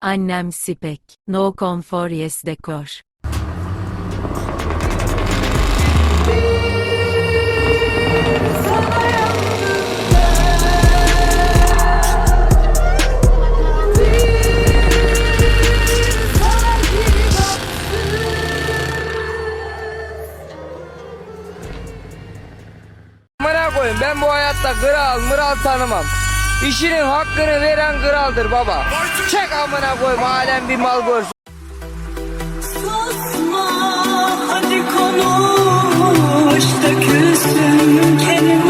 Annem Spek. No confor yes decor. Amına koyayım ben bu hayatta kral mıral tanımam. İşinin hakkını veren kraldır baba. Çek amına koyayım alem bir mal görsün. Susma hadi konuş dökülsün kelimeler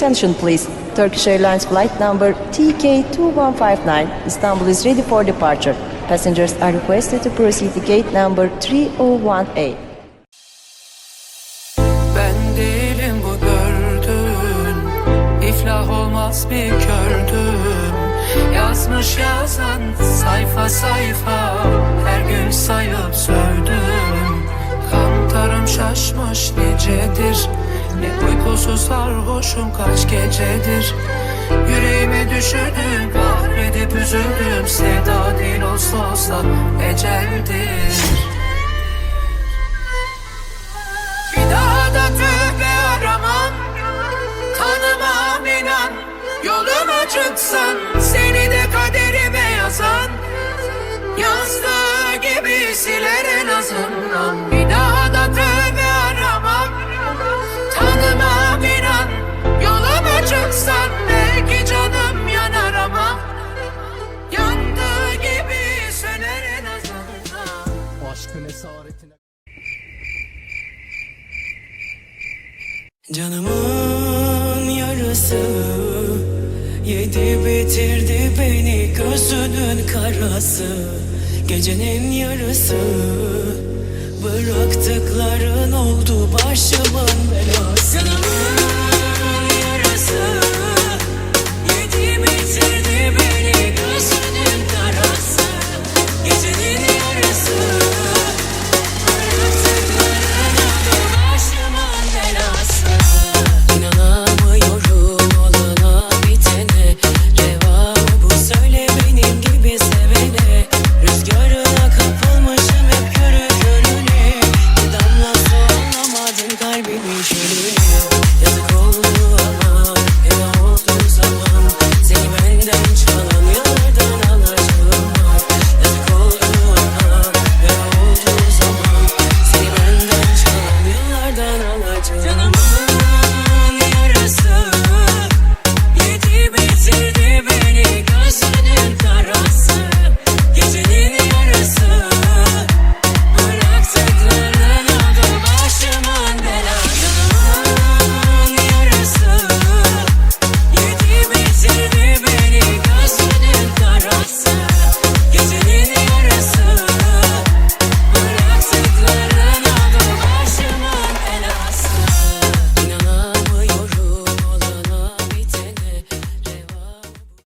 Attention please. Turkish Airlines flight number TK2159 Istanbul is ready for departure. Passengers are requested to proceed to gate number 301A. Ben değilim bu gördüğün İflah olmaz bir kördüm Yazmış yazan sayfa sayfa Her gün sayıp sövdüm Kantarım şaşmış nicedir Ne uykusuz sarhoşum kaç gecedir. Yüreğime düşürdüm Canımın yarısı Yedi bitirdi beni gözünün karası. Gecenin yarısı Bıraktıkların oldu başımın belası. Canımın